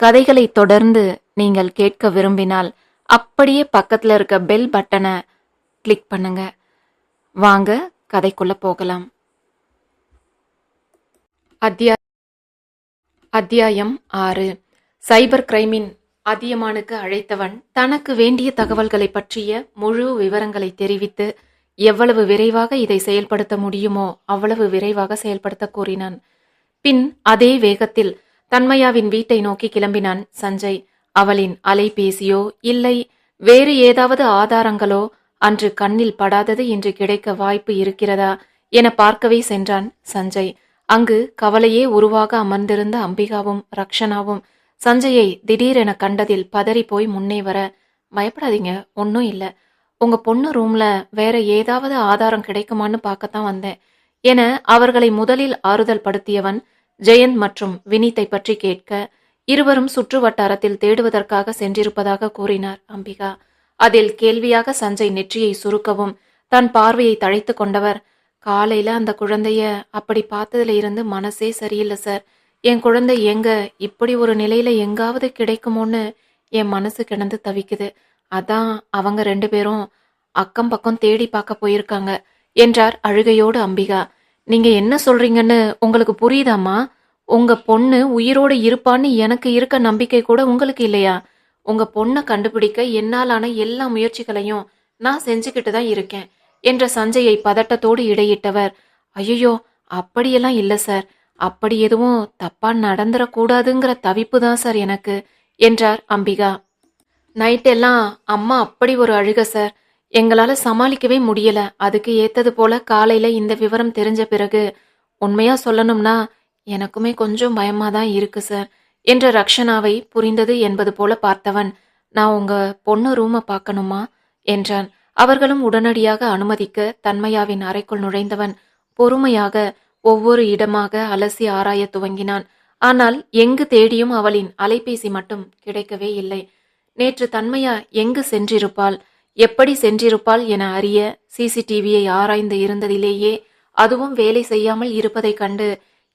கதைகளை தொடர்ந்து நீங்கள் கேட்க விரும்பினால் அப்படியே பக்கத்தில் இருக்க பெல் பட்டனை கிளிக் பண்ணுங்க. வாங்க கதைக்குள்ள போகலாம். அத்தியா அத்தியாயம் ஆறு. சைபர் கிரைமின் அதியமானுக்கு அழைத்தவன் தனக்கு வேண்டிய தகவல்களை பற்றிய முழு விவரங்களை தெரிவித்து எவ்வளவு விரைவாக இதை செயல்படுத்த முடியுமோ அவ்வளவு விரைவாக செயல்படுத்த கூறினான். பின் அதே வேகத்தில் தன்மயாவின் வீட்டை நோக்கி கிளம்பினான் சஞ்சய். அவளின் அலைபேசியோ இல்லை வேறு ஏதாவது ஆதாரங்களோ அன்று கண்ணில் படாதது இன்று கிடைக்க வாய்ப்பு இருக்கிறதா என பார்க்கவே சென்றான் சஞ்சய். அங்கு கவலையே உருவாக அமர்ந்திருந்த அம்பிகாவும் ரக்ஷனாவும் சஞ்சயை திடீரென கண்டதில் பதறி போய் முன்னே வர பயப்படாதீங்க ஒன்றும் இல்லை. உங்க பொண்ணு ரூம்ல வேற ஏதாவது ஆதாரம் கிடைக்குமான்னு பார்க்கத்தான் வந்தேன் என அவர்களை முதலில் ஆறுதல் படுத்தியவன் ஜெயந்த் மற்றும் வினீத்தை பற்றி கேட்க இருவரும் சுற்று வட்டாரத்தில் தேடுவதற்காக சென்றிருப்பதாக கூறினார் அம்பிகா. அதில் கேள்வியாக சஞ்சய் நெற்றியை சுருக்கவும் தன் பார்வையை தழைத்து கொண்டவர் காலையில அந்த குழந்தைய அப்படி பார்த்ததுல இருந்து மனசே சரியில்லை சார். என் குழந்தை எங்க? இப்படி ஒரு நிலையில எங்காவது கிடைக்குமோன்னு என் மனசு கிடந்து தவிக்குது. அதான் அவங்க ரெண்டு பேரும் அக்கம் பக்கம் தேடி பார்க்க போயிருக்காங்க என்றார் அழுகையோடு அம்பிகா. நீங்க என்ன சொல்றீங்கன்னு உங்களுக்கு புரியுதாம்மா? உங்க பொண்ணு உயிரோடு இருப்பான்னு எனக்கு இருக்க நம்பிக்கை கூட உங்களுக்கு இல்லையா? உங்க பொண்ணை கண்டுபிடிக்க என்னாலான எல்லா முயற்சிகளையும் நான் செஞ்சுக்கிட்டு தான் இருக்கேன் என்ற சஞ்சயை பதட்டத்தோடு இடையிட்டவர். ஐயோ அப்படியெல்லாம் இல்லை சார். அப்படி எதுவும் தப்பா நடந்துடக்கூடாதுங்கிற தவிப்பு தான் சார் எனக்கு என்றார் அம்பிகா. நைட் எல்லாம் அம்மா அப்படி ஒரு அழுக சார். எங்களால சமாளிக்கவே முடியல. அதுக்கு ஏத்தது போல காலையில இந்த விவரம் தெரிஞ்ச பிறகு உண்மையா சொல்லணும்னா எனக்குமே கொஞ்சம் பயமா தான் இருக்கு சார் என்ற ரக்ஷனாவை புரிந்தது என்பது போல பார்த்தவன் நான் உங்க பொண்ணு ரூமை பார்க்கணுமா? என்றான். அவர்களும் உடனடியாக அனுமதிக்க தன்மையாவின் அறைக்குள் நுழைந்தவன் பொறுமையாக ஒவ்வொரு இடமாக அலசி ஆராய துவங்கினான். ஆனால் எங்கு தேடியும் அவளின் அலைபேசி மட்டும் கிடைக்கவே இல்லை. நேற்று தன்மையா எங்கு சென்றிருப்பாள்? எப்படி சென்றிருப்பாள் என அறிய சிசிடிவியை ஆராய்ந்து இருந்ததிலேயே அதுவும் வேலை செய்யாமல் இருப்பதைக் கண்டு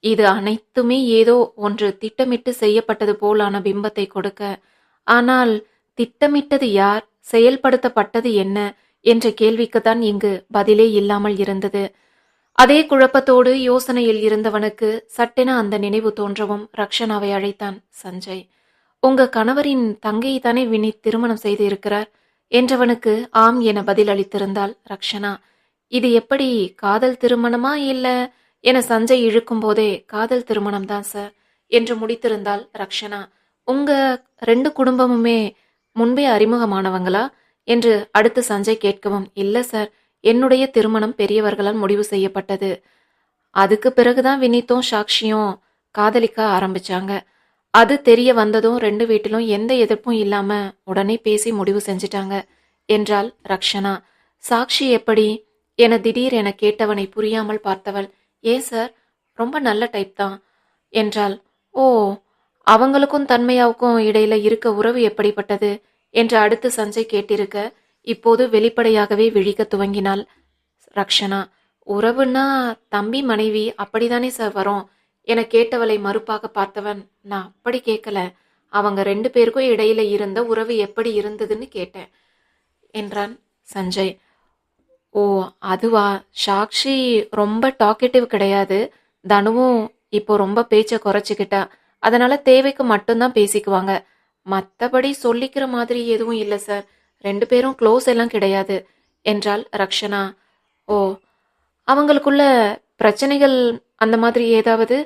இது அனைத்துமே ஏதோ ஒன்று திட்டமிட்டு செய்யப்பட்டது போலான பிம்பத்தை கொடுக்க. ஆனால் திட்டமிட்டது யார்? செயல்படுத்தப்பட்டது என்ன? என்ற கேள்விக்குத்தான் இங்கு பதிலே இல்லாமல் இருந்தது. அதே குழப்பத்தோடு யோசனையில் இருந்தவனுக்கு சட்டென அந்த நினைவு தோன்றவும் ரக்ஷனாவை அழைத்தான். சஞ்சய் உங்க கணவரின் தங்கையை தானே வினி திருமணம் செய்து இருக்கிறார்? என்றவனுக்கு ஆம் என பதில் அளித்திருந்தாள் ரக்ஷனா இது எப்படி காதல் திருமணமா இல்ல? என சஞ்சய் இழுக்கும் போதே காதல் திருமணம் தான் சார் என்று முடித்திருந்தாள் ரக்ஷனா உங்க ரெண்டு குடும்பமுமே முன்பே அறிமுகமானவங்களா? என்று அடுத்து சஞ்சய் கேட்கவும் இல்ல சார் என்னுடைய திருமணம் பெரியவர்களால் முடிவு செய்யப்பட்டது. அதுக்கு பிறகுதான் வினித்தும் சாக்ஷியும் காதலிக்க ஆரம்பிச்சாங்க. அது தெரிய வந்ததும் ரெண்டு வீட்டிலும் எந்த எதிர்ப்பும் இல்லாம உடனே பேசி முடிவு செஞ்சிட்டாங்க. என்றாள் ரக்ஷனா. சாக்ஷி எப்படி? என திடீர் என கேட்டவனை புரியாமல் பார்த்தவள் ஏன் சார்? ரொம்ப நல்ல டைப் தான். என்றாள். ஓ அவங்களுக்கும் தன்மையாவுக்கும் இடையில இருக்க உறவு எப்படிப்பட்டது? என்று அடுத்து சஞ்சய் கேட்டிருக்க இப்போது வெளிப்படையாகவே விழிக்க துவங்கினாள் ரக்ஷனா. உறவுன்னா தம்பி மனைவி அப்படிதானே சார் வரும். என கேட்டவளை மறுப்பாக பார்த்தவன் நான் அப்படி கேட்கல அவங்க ரெண்டு பேருக்கும் இடையில இருந்த உறவு எப்படி இருந்ததுன்னு கேட்டேன் என்றான் சஞ்சய். ஓ அதுவா? சாக்ஷி ரொம்ப டாக்கெட்டிவ் கிடையாது. தனுவும் இப்போ ரொம்ப பேச்சை குறைச்சிக்கிட்டா. அதனால தேவைக்கு மட்டும்தான் பேசிக்குவாங்க. மற்றபடி சொல்லிக்கிற மாதிரி எதுவும் இல்லை சார். ரெண்டு பேரும் க்ளோஸ் எல்லாம் கிடையாது என்றாள் ரக்ஷனா. ஓ அவங்களுக்குள்ள பிரச்சனைகள் அந்த மாதிரி ஏதாவது?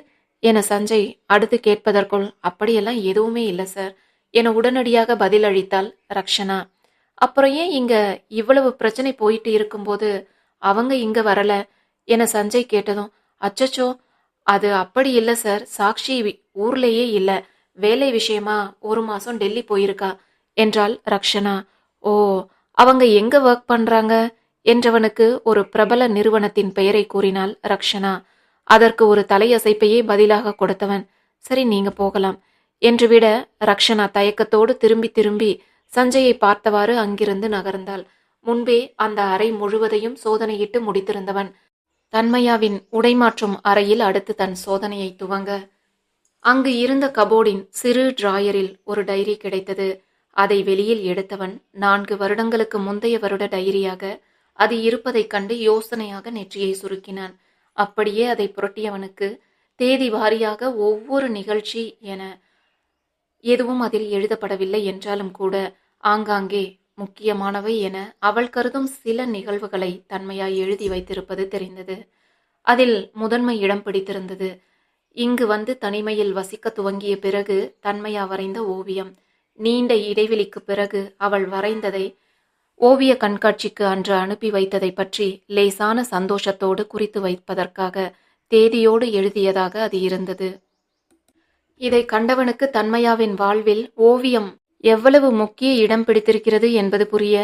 என சஞ்சய் அடுத்து கேட்பதற்குள் அப்படியெல்லாம் எதுவுமே இல்லை சார். என உடனடியாக பதில் அளித்தாள் ரக்ஷனா. அப்புறம் ஏன் இங்க இவ்வளவு பிரச்சனை போயிட்டு இருக்கும்போது அவங்க இங்க வரல? என சஞ்சய் கேட்டதும் அச்சச்சோ அது அப்படி இல்லை சார். சாக்ஷி ஊர்லேயே இல்லை. வேலை விஷயமா ஒரு மாசம் டெல்லி போயிருக்கா? என்றாள் ரக்ஷனா. ஓ அவங்க எங்க ஒர்க் பண்றாங்க? என்றவனுக்கு ஒரு பிரபல நிறுவனத்தின் பெயரை கூறினாள் ரக்ஷனா. அதற்கு ஒரு தலையசைப்பையே பதிலாக கொடுத்தவன் சரி நீங்க போகலாம் என்று விட ரக்ஷனா தயக்கத்தோடு திரும்பி திரும்பி சஞ்சயை பார்த்தவாறு அங்கிருந்து நகர்ந்தாள். முன்பே அந்த அறை முழுவதையும் சோதனையிட்டு முடித்திருந்தவன் தன்மையாவின் உடைமாற்றும் அறையில் அடுத்து தன் சோதனையை துவங்க. அங்கு இருந்த கபோர்டின் சிறு டிராயரில் ஒரு டைரி கிடைத்தது. அதை வெளியில் எடுத்தவன் நான்கு வருடங்களுக்கு முந்தைய வருட டைரியாக அது இருப்பதைக் கண்டு யோசனையாக நெற்றியை சுருக்கினான். அப்படியே அதை புரட்டியவனுக்கு தேதி வாரியாக ஒவ்வொரு நிகழ்ச்சி என எதுவும் அதில் எழுதப்படவில்லை என்றாலும் கூட ஆங்காங்கே முக்கியமானவை என அவள் கருதும் சில நிகழ்வுகளை தன்மையாய் எழுதி வைத்திருப்பது தெரிந்தது. அதில் முதன்மை இடம் பிடித்திருந்தது. இங்கு வந்து தனிமையில் வசிக்க துவங்கிய பிறகு தன்மையா வரைந்த ஓவியம். நீண்ட இடைவெளிக்கு பிறகு அவள் வரைந்ததை ஓவிய கண்காட்சிக்கு அன்று அனுப்பி வைத்ததை பற்றி லேசான சந்தோஷத்தோடு குறித்து வைப்பதற்காக தேதியோடு எழுதியதாக அது இருந்தது. இதை கண்டவனுக்கு தன்மையாவின் வாழ்வில் ஓவியம் எவ்வளவு முக்கிய இடம் பிடித்திருக்கிறது என்பது புரிய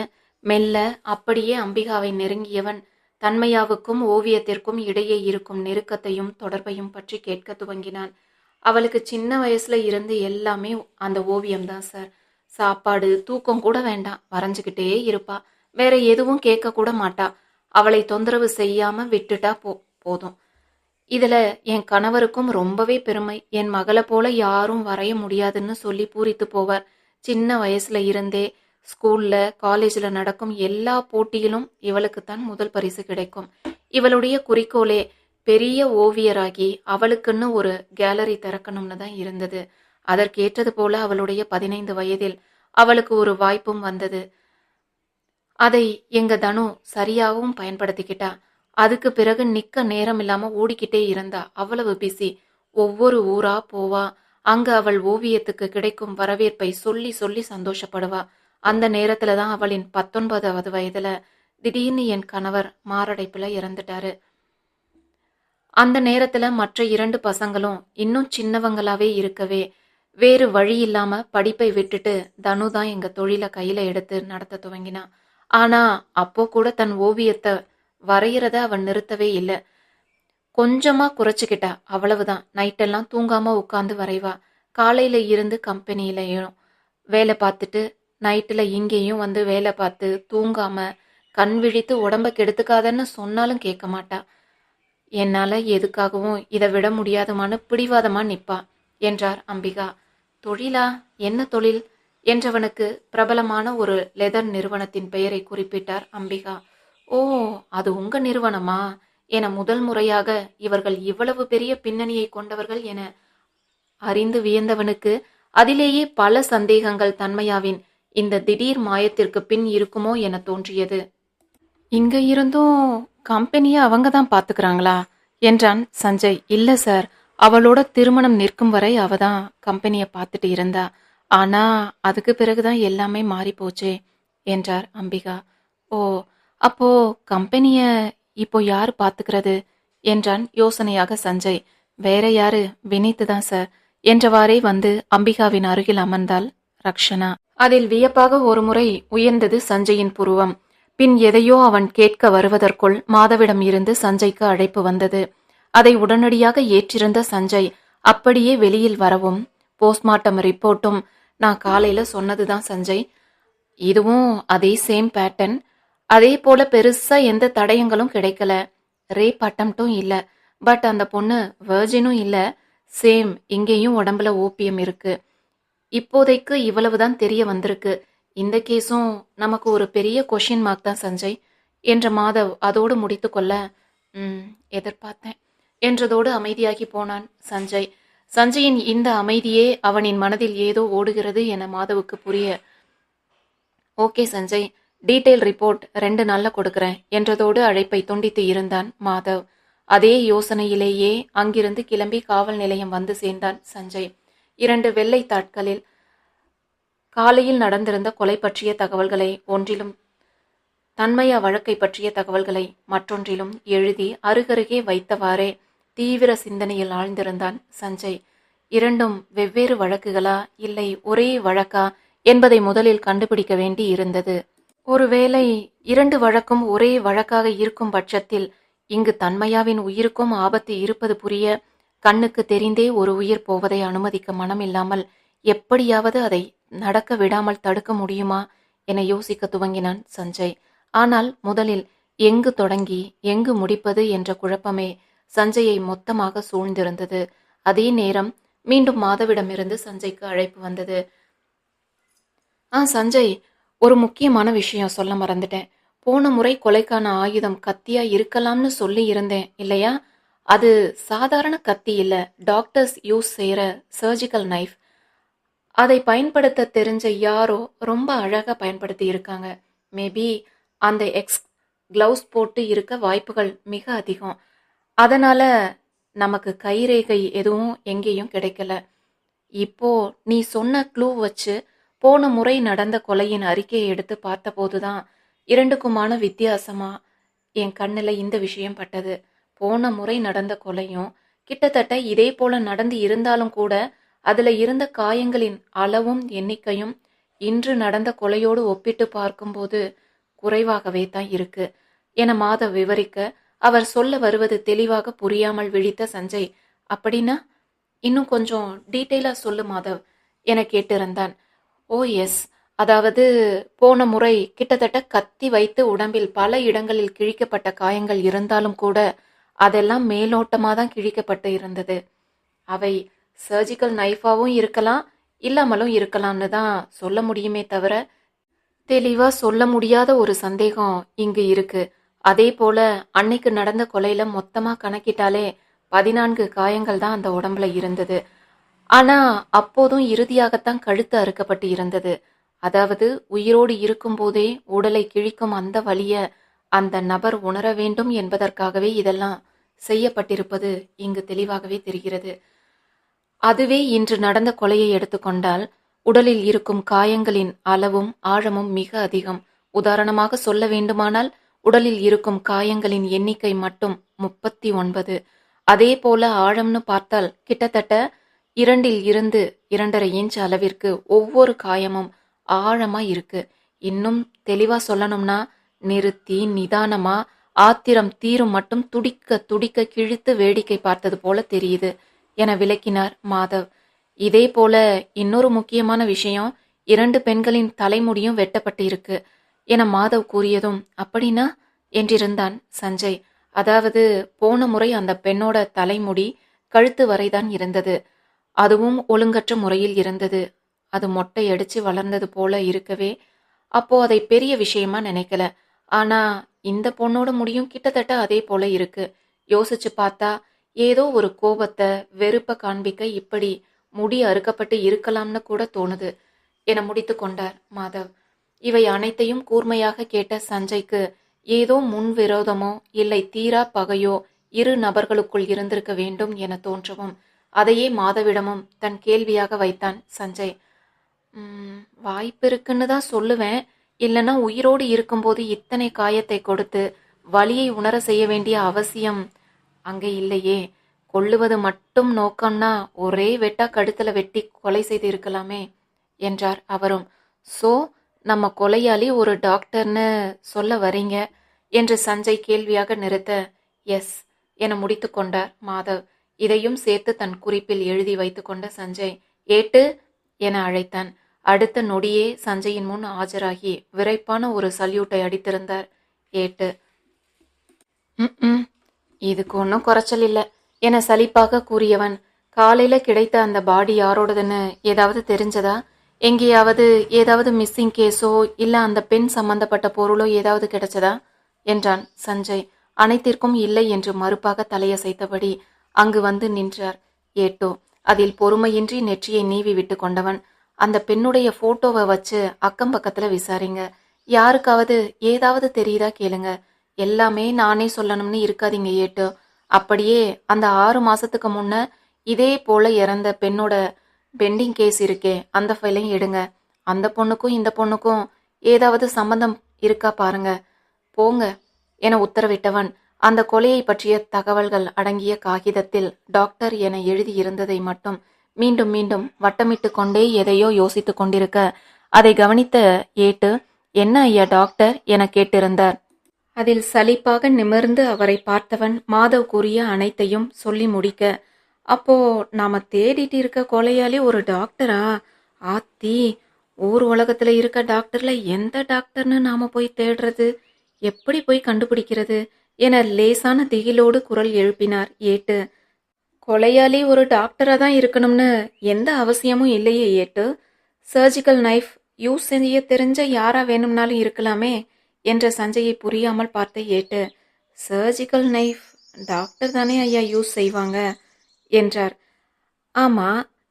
மெல்ல அப்படியே அம்பிகாவை நெருங்கியவன் தன்மையாவுக்கும் ஓவியத்திற்கும் இடையே இருக்கும் நெருக்கத்தையும் தொடர்பையும் பற்றி கேட்க துவங்கினான். அவளுக்கு சின்ன வயசுல இருந்து எல்லாமே அந்த ஓவியம்தான் சார். சாப்பாடு தூக்கம் கூட வேண்டாம். வரைஞ்சுக்கிட்டே இருப்பா. வேற எதுவும் கேட்க கூட மாட்டா. அவளை தொந்தரவு செய்யாம விட்டுட்டா போ போதும். இதுல என் கணவருக்கும் ரொம்பவே பெருமை. என் மகளை போல யாரும் வரைய முடியாதுன்னு சொல்லி பூரித்து போவார். சின்ன வயசுல இருந்தே ஸ்கூல்ல காலேஜ்ல நடக்கும் எல்லா போட்டியிலும் இவளுக்குத்தான் முதல் பரிசு கிடைக்கும். இவளுடைய குறிக்கோளே பெரிய ஓவியராகி அவளுக்குன்னு ஒரு கேலரி திறக்கணும்னு தான் இருந்தது. அதற்கேற்றது போல அவளுடைய பதினைந்து வயதில் அவளுக்கு ஒரு வாய்ப்பும் வந்தது. அதை எங்க தனு சரியாகவும் பயன்படுத்திக்கிட்டா. அதுக்கு பிறகு நிக்க நேரம் இல்லாம ஓடிக்கிட்டே இருந்தா. அவ்வளவு பிஸி. ஒவ்வொரு ஊரா போவா. அங்க அவள் ஓவியத்துக்கு கிடைக்கும் வரவேற்பை சொல்லி சொல்லி சந்தோஷப்படுவா. அந்த நேரத்துல தான் அவளின் பத்தொன்பதாவது வயதுல திடீர்னு என் கணவர் மாரடைப்புல இறந்துட்டாரு. அந்த நேரத்துல மற்ற இரண்டு பசங்களும் இன்னும் சின்னவங்களாவே இருக்கவே வேறு வழி இல்லாம படிப்பை விட்டுட்டு தனு தான் எங்க தொழிலை கையில எடுத்து நடத்த துவங்கினான் ஆனா அப்போ கூட தன் ஓவியத்தை வரைகிறத அவன் நிறுத்தவே இல்லை. கொஞ்சமா குறைச்சிக்கிட்டா அவ்வளவுதான். நைட்டெல்லாம் தூங்காம உட்காந்து வரைவா. காலையில இருந்து கம்பெனியிலையும் வேலை பார்த்துட்டு நைட்டில் இங்கேயும் வந்து வேலை பார்த்து தூங்காம கண் விழித்து உடம்ப கெடுத்துக்காதன்னு சொன்னாலும் கேட்க மாட்டா. என்னால் எதுக்காகவும் இதை விட முடியாதுமான்னு பிடிவாதமாக நிற்பா என்றார் அம்பிகா. தொழிலா? என்ன தொழில்? என்றவனுக்கு பிரபலமான ஒரு லெதர் நிறுவனத்தின் பெயரை குறிப்பிட்டார் அம்பிகா. ஓ அது உங்க நிறுவனமா? என முதல் முறையாக இவர்கள் இவ்வளவு பெரிய பின்னணியை கொண்டவர்கள் என அறிந்து வியந்தவனுக்கு அதிலேயே பல சந்தேகங்கள் தன்மையாவின் இந்த திடீர் மாயத்திற்கு பின் இருக்குமோ என தோன்றியது. இங்க இருந்தும் கம்பெனியை அவங்க தான் பார்த்துக்கிறாங்களா? என்றான் சஞ்சய். இல்ல சார். அவளோட திருமணம் நிற்கும் வரை அவ தான் கம்பெனியை பார்த்துட்டு இருந்தா. ஆனா அதுக்கு பிறகுதான் எல்லாமே மாறி போச்சே என்றார் அம்பிகா. ஓ அப்போ கம்பெனிய இப்போ யார் பாத்துக்கிறது என்றான் யோசனையாக சஞ்சய். வேற யாரு? வினித்து தான் சார் என்றவாறே வந்து அம்பிகாவின் அருகில் அமர்ந்தாள் ரக்ஷனா. அதில் வியப்பாக ஒருமுறை உயர்ந்தது சஞ்சயின் புருவம். பின் எதையோ அவன் கேட்க வருவதற்குள் மாதவிடம் இருந்து சஞ்சய்க்கு அழைப்பு வந்தது. அதை உடனடியாக ஏற்றிருந்த சஞ்சய் அப்படியே வெளியில் வரவும் போஸ்ட்மார்ட்டம் ரிப்போர்ட்டும் நான் காலையில சொன்னதுதான் சஞ்சய். இதுவும் அதே சேம் பேட்டர்ன் அதே போல பெருசா எந்த தடயங்களும் கிடைக்கல. ரேப் அட்டம்ட்டும் இல்லை. பட் அந்த பொண்ணு வேர்ஜினும் இல்லை. சேம் இங்கேயும் உடம்புல ஓபியம் இருக்கு. இப்போதைக்கு இவ்வளவுதான் தெரிய வந்திருக்கு. இந்த கேஸும் நமக்கு ஒரு பெரிய கொஷின் மார்க் தான் சஞ்சய். என்ற மாதவ் அதோடு முடித்துக்கொள்ள எதிர்பார்த்தேன். என்றதோடு அமைதியாகி போனான் சஞ்சய். சஞ்சயின் இந்த அமைதியே அவனின் மனதில் ஏதோ ஓடுகிறது என மாதவுக்கு புரிய ஓகே சஞ்சய் டீட்டெயில் ரிப்போர்ட் ரெண்டு நாள்ல கொடுக்குறேன் என்றதோடு அழைப்பை துண்டித்து இருந்தான் மாதவ். அதே யோசனையிலேயே அங்கிருந்து கிளம்பி காவல் நிலையம் வந்து சேர்ந்தான் சஞ்சய். இரண்டு வெள்ளை தாட்களில் காலையில் நடந்திருந்த கொலை பற்றிய தகவல்களை ஒன்றிலும் தன்மையா வழக்கை பற்றிய தகவல்களை மற்றொன்றிலும் எழுதி அருகருகே வைத்தவாறே தீவிர சிந்தனையில் ஆழ்ந்திருந்தான் சஞ்சய். இரண்டும் வெவ்வேறு வழக்குகளா? இல்லை ஒரே வழக்கா? என்பதை முதலில் கண்டுபிடிக்க வேண்டி இருந்தது. ஒருவேளை இரண்டு வழக்கும் ஒரே வழக்காக இருக்கும் பட்சத்தில் இங்கு தன்மையாவின் உயிருக்கும் ஆபத்து இருப்பது புரிய கண்ணுக்கு தெரிந்தே ஒரு உயிர் போவதை அனுமதிக்க மனமில்லாமல் எப்படியாவது அதை நடக்க விடாமல் தடுக்க முடியுமா என யோசிக்க துவங்கினான் சஞ்சய். ஆனால் முதலில் எங்கு தொடங்கி எங்கு முடிப்பது என்ற குழப்பமே சஞ்சயை மொத்தமாக சூழ்ந்திருந்தது. அதே நேரம் மீண்டும் மாதவிடமிருந்து சஞ்சய்க்கு அழைப்பு வந்தது. ஆ சஞ்சய் ஒரு முக்கியமான விஷயம் சொல்ல மறந்துட்டேன். போன முறை கொலைக்கான ஆயுதம் கத்தியா இருக்கலாம்னு சொல்லி இருந்தேன் இல்லையா? அது சாதாரண கத்தி இல்லை. டாக்டர்ஸ் யூஸ் செய்கிற சர்ஜிக்கல் நைஃப். அதை பயன்படுத்த தெரிஞ்ச யாரோ ரொம்ப அழகாக பயன்படுத்தி இருக்காங்க. மேபி அந்த எக்ஸ் கிளவுஸ் போட்டு இருக்க வாய்ப்புகள் மிக அதிகம். அதனால நமக்கு கைரேகை எதுவும் எங்கேயும் கிடைக்கல. இப்போ நீ சொன்ன க்ளூ வச்சு போன முறை நடந்த கொலையின் அறிக்கையை எடுத்து பார்த்தபோதுதான் இரண்டுக்குமான வித்தியாசமா என் கண்ணில் இந்த விஷயம் பட்டது. போன முறை நடந்த கொலையும் கிட்டத்தட்ட இதே போல நடந்து இருந்தாலும் கூட அதுல இருந்த காயங்களின் அளவும் எண்ணிக்கையும் இன்று நடந்த கொலையோடு ஒப்பிட்டு பார்க்கும்போது குறைவாகவே தான் இருக்கு. என மாதவ் விவரிக்க அவர் சொல்ல வருவது தெளிவாக புரியாமல் விழித்த சஞ்சய் அப்படின்னா? இன்னும் கொஞ்சம் டீட்டெயிலாக சொல்லு மாதவ் என கேட்டிருந்தான். Oh yes. அதாவது போன முறை கிட்டத்தட்ட கத்தி வைத்து உடம்பில் பல இடங்களில் கிழிக்கப்பட்ட காயங்கள் இருந்தாலும் கூட அதெல்லாம் மேலோட்டமாக தான் கிழிக்கப்பட்டு இருந்தது. அவை சர்ஜிக்கல் நைஃபாகவும் இருக்கலாம் இல்லாமலும் இருக்கலாம்னு தான் சொல்ல முடியுமே தவிர தெளிவாக சொல்ல முடியாத ஒரு சந்தேகம் இங்கு இருக்குது அதே போல அன்னைக்கு நடந்த கொலையில மொத்தமா கணக்கிட்டாலே பதினான்கு காயங்கள் தான் அந்த உடம்புல இருந்தது. ஆனா அப்போதும் இறுதியாகத்தான் கழுத்து அறுக்கப்பட்டு இருந்தது. அதாவது உயிரோடு இருக்கும்போதே உடலை கிழிக்கும் அந்த வழிய அந்த நபர் உணர வேண்டும் என்பதற்காகவே இதெல்லாம் செய்யப்பட்டிருப்பது இங்கு தெளிவாகவே தெரிகிறது. அதுவே இன்று நடந்த கொலையை எடுத்துக்கொண்டால் உடலில் இருக்கும் காயங்களின் அளவும் ஆழமும் மிக அதிகம். உதாரணமாக சொல்ல வேண்டுமானால் உடலில் இருக்கும் காயங்களின் எண்ணிக்கை மட்டும் முப்பத்தி ஒன்பது. அதே போல ஆழம்னு பார்த்தால் கிட்டத்தட்ட இரண்டில் இருந்து இரண்டரை இன்ச் அளவிற்கு ஒவ்வொரு காயமும் ஆழமா இருக்கு. இன்னும் தெளிவா சொல்லணும்னா நிறுத்தி நிதானமா ஆத்திரம் தீரும் மட்டும் துடிக்க துடிக்க கிழித்து வேடிக்கை பார்த்தது போல தெரியுது என விளக்கினார் மாதவ். இதே போல இன்னொரு முக்கியமான விஷயம் இரண்டு பெண்களின் தலைமுடியும் வெட்டப்பட்டு இருக்கு. என மாதவ் கூறியதும் அப்படின்னா? என்றிருந்தான் சஞ்சய். அதாவது போன முறை அந்த பெண்ணோட தலைமுடி கழுத்து வரைதான் இருந்தது. அதுவும் ஒழுங்கற்ற முறையில் இருந்தது. அது மொட்டை அடிச்சு வளர்ந்தது போல இருக்கவே அப்போ அதை பெரிய விஷயமா நினைக்கல. ஆனா இந்த பொண்ணோட முடியும் கிட்டத்தட்ட அதே போல இருக்கு. யோசிச்சு பார்த்தா ஏதோ ஒரு கோபத்தை வெறுப்ப காண்பிக்க இப்படி முடி அறுக்கப்பட்டு இருக்கலாம்னு கூட தோணுது என முடித்து கொண்டார் மாதவ். இவை அனைத்தையும் கூர்மையாக கேட்ட சஞ்சய்க்கு ஏதோ முன் விரோதமோ இல்லை தீரா பகையோ இரு நபர்களுக்குள் இருந்திருக்க வேண்டும் என தோன்றவும் அதையே மாதவிடமும் தன் கேள்வியாக வைத்தான் சஞ்சய். வாய்ப்பிருக்குன்னு தான் சொல்லுவேன். இல்லைன்னா உயிரோடு இருக்கும்போது இத்தனை காயத்தை கொடுத்து வலியை உணர செய்ய வேண்டிய அவசியம் அங்கே இல்லையே. கொள்ளுவது மட்டும் நோக்கம்னா ஒரே வெட்டா கழுத்துல வெட்டி கொலை செய்து இருக்கலாமே என்றார் அவரும். சோ நம்ம கொலையாளி ஒரு டாக்டர்னு சொல்ல வரீங்க என்று சஞ்சய் கேள்வியாக நிறுத்த எஸ் என முடித்து கொண்டார் மாதவ். இதையும் சேர்த்து தன் குறிப்பில் எழுதி வைத்துக்கொண்ட சஞ்சய் ஏட்டு என அழைத்தான். அடுத்த நொடியே சஞ்சயின் முன் ஆஜராகி விரைப்பான ஒரு சல்யூட்டை அடித்திருந்தார். ஏட்டு. ம் இதுக்கு ஒன்றும் குறைச்சல் இல்லை என சலிப்பாக கூறியவன் காலையில கிடைத்த அந்த பாடி யாரோடதுன்னு ஏதாவது தெரிஞ்சதா? எங்கேயாவது ஏதாவது மிஸ்ஸிங் கேஸோ இல்ல அந்த பெண் சம்பந்தப்பட்ட பொருளோ ஏதாவது கிடைச்சதா? என்றான் சஞ்சய். அனைத்திற்கும் இல்லை என்று மறுப்பாக தலையசைத்தபடி அங்கு வந்து நின்றார் ஏட்டோ. அதில் பொறுமையின்றி நெற்றியை நீவி விட்டு கொண்டவன். அந்த பெண்ணுடைய போட்டோவை வச்சு அக்கம் பக்கத்துல விசாரிங்க. யாருக்காவது ஏதாவது தெரியுதா கேளுங்க. எல்லாமே நானே சொல்லணும்னு இருக்காதீங்க ஏட்டு. அப்படியே அந்த ஆறு மாசத்துக்கு முன்ன இதே போல இறந்த பெண்ணோட பெண்டிங் கேஸ் இருக்கே அந்த ஃபைலையும் எடுங்க. அந்த பொண்ணுக்கும் இந்த பொண்ணுக்கும் ஏதாவது சம்பந்தம் இருக்கா பாருங்க. போங்க என உத்தரவிட்டவன் அந்த கொலையை பற்றிய தகவல்கள் அடங்கிய காகிதத்தில் டாக்டர் என எழுதியிருந்ததை மட்டும் மீண்டும் மீண்டும் வட்டமிட்டு கொண்டே எதையோ யோசித்து கொண்டிருக்க அதை கவனித்த ஏட்டு என்ன ஐயா டாக்டர்? என கேட்டிருந்தார். அதில் சலிப்பாக நிமிர்ந்து அவரை பார்த்தவன் மாதவ் கூறிய அனைத்தையும் சொல்லி முடிக்க அப்போ நாம தேடிட்டு இருக்க கொலையாளி ஒரு டாக்டரா? ஆத்தி ஊர் உலகத்துல இருக்க டாக்டர்ல எந்த டாக்டர்னு நாம போய் தேடுறது? எப்படி போய் கண்டுபிடிக்கிறது? என லேசான திகிலோடு குரல் எழுப்பினார் ஏட்டு. கொலையாளி ஒரு டாக்டரா தான் இருக்கணும்னு எந்த அவசியமும் இல்லையே ஏட்டு. சர்ஜிக்கல் நைஃப் யூஸ் செய்ய தெரிஞ்ச யாரா வேணும்னாலும் இருக்கலாமே என்ற சஞ்சயை புரியாமல் பார்த்த ஏட்டு. சர்ஜிக்கல் நைஃப் டாக்டர் தானே ஐயா யூஸ் செய்வாங்க? என்றார். ஆமா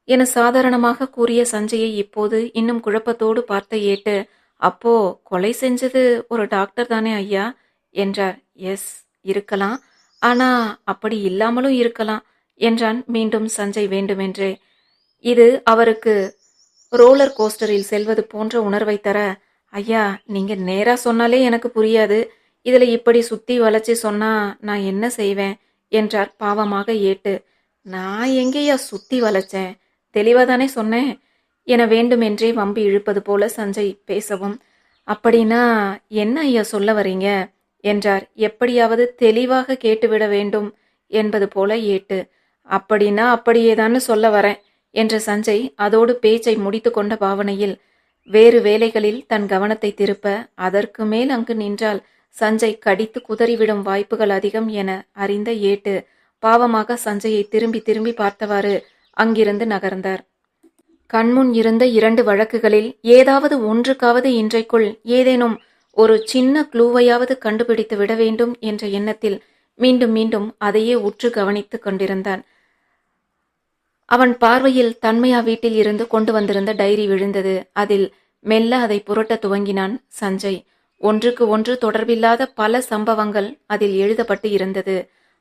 என சாதாரணமாக கூறிய சஞ்சயை இப்போது இன்னும் குழப்பத்தோடு பார்த்த ஏட்டு அப்போ கொலை செஞ்சது ஒரு டாக்டர் தானே ஐயா? என்றார். எஸ் இருக்கலாம். ஆனா அப்படி இல்லாமலும் இருக்கலாம் என்றான் மீண்டும் சஞ்சய் வேண்டுமென்றே. இது அவருக்கு ரோலர் கோஸ்டரில் செல்வது போன்ற உணர்வை தர ஐயா நீங்க நேரா சொன்னாலே எனக்கு புரியாது. இதுல இப்படி சுத்தி வளைச்சி சொன்னா நான் என்ன செய்வேன்? என்றார் பாவமாக ஏட்டு. நான் எங்கேயா சுத்தி வளைச்சேன். தெளிவா தானே சொன்னேன். என வேண்டுமென்றே வம்பி இழுப்பது போல சஞ்சய் பேசவும். அப்படின்னா என்ன ஐயா சொல்ல வரீங்க? என்றார். எப்படியாவது தெளிவாக கேட்டுவிட வேண்டும் என்பது போல ஏட்டு. அப்படின்னா அப்படியேதான்னு சொல்ல வரேன் என்ற சஞ்சய் அதோடு பேச்சை முடித்துக்கொண்ட பாவனையில் வேறு வேலைகளில் தன் கவனத்தை திருப்ப அதற்கு மேல் அங்கு நின்றால் சஞ்சய் கடித்து குதறிவிடும் வாய்ப்புகள் அதிகம் என அறிந்த ஏட்டு பாவமாக சஞ்சயை திரும்பி திரும்பி பார்த்தவாறு அங்கிருந்து நகர்ந்தார். கண்முன் இருந்த இரண்டு வழக்குகளில் ஏதாவது ஒன்றுக்காவது இன்றைக்குள் ஏதேனும் ஒரு சின்ன க்ளூவையாவது கண்டுபிடித்து விட வேண்டும் என்ற எண்ணத்தில் மீண்டும் மீண்டும் அதையே உற்று கவனித்துக் கொண்டிருந்தான். அவன் பார்வையில் தன்மையா வீட்டில் இருந்து கொண்டு வந்திருந்த டைரி விழுந்தது. அதில் மெல்ல அதை புரட்ட துவங்கினான் சஞ்சய். ஒன்றுக்கு ஒன்று தொடர்பில்லாத பல சம்பவங்கள் அதில் எழுதப்பட்டு இருந்தது.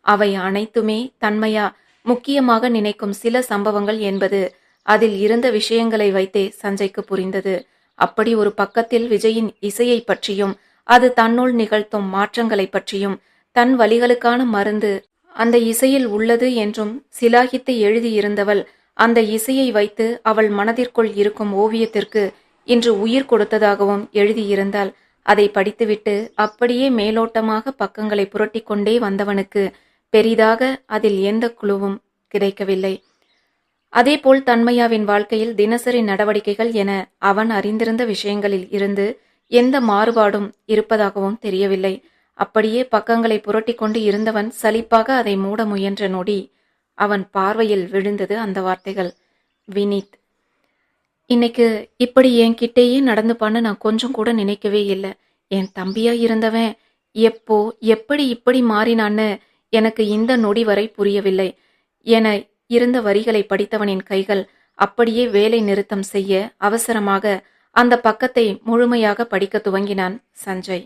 அவை அனைத்துமே தன்மையா முக்கியமாக நினைக்கும் சில சம்பவங்கள் என்பது அதில் இருந்த விஷயங்களை வைத்தே சஞ்சய்க்கு புரிந்தது. அப்படி ஒரு பக்கத்தில் விஜயின் இசையை பற்றியும் அது தன்னுள் நிகழ்த்தும் மாற்றங்களை பற்றியும் தன் வழிகளுக்கான மருந்து அந்த இசையில் உள்ளது என்றும் சிலாகித்து எழுதியிருந்தவள் அந்த இசையை வைத்து அவள் மனதிற்குள் இருக்கும் ஓவியத்திற்கு இன்று உயிர் கொடுத்ததாகவும் எழுதியிருந்தாள். அதை படித்துவிட்டு அப்படியே மேலோட்டமாக பக்கங்களை புரட்டிக்கொண்டே வந்தவனுக்கு பெரிதாக அதில் எந்த குழுவும் கிடைக்கவில்லை. அதேபோல் தன்மையாவின் வாழ்க்கையில் தினசரி நடவடிக்கைகள் என அவன் அறிந்திருந்த விஷயங்களில் இருந்து எந்த மாறுபாடும் இருப்பதாகவும் தெரியவில்லை. அப்படியே பக்கங்களை புரட்டி கொண்டு இருந்தவன் சலிப்பாக அதை மூட முயன்ற நொடி அவன் பார்வையில் விழுந்தது அந்த வார்த்தைகள். வினித். இன்னைக்கு இப்படி என்கிட்டேயே நடந்துப்பான்னு நான் கொஞ்சம் கூட நினைக்கவே இல்லை. என் தம்பியா இருந்தவன் எப்போ எப்படி இப்படி மாறினான்னு எனக்கு இந்த நொடி வரை புரியவில்லை. என இருந்த வரிகளை படித்தவனின் கைகள் அப்படியே வேலை நிறுத்தம் செய்ய அவசரமாக அந்த பக்கத்தை முழுமையாக படிக்க துவங்கினான் சஞ்சய்.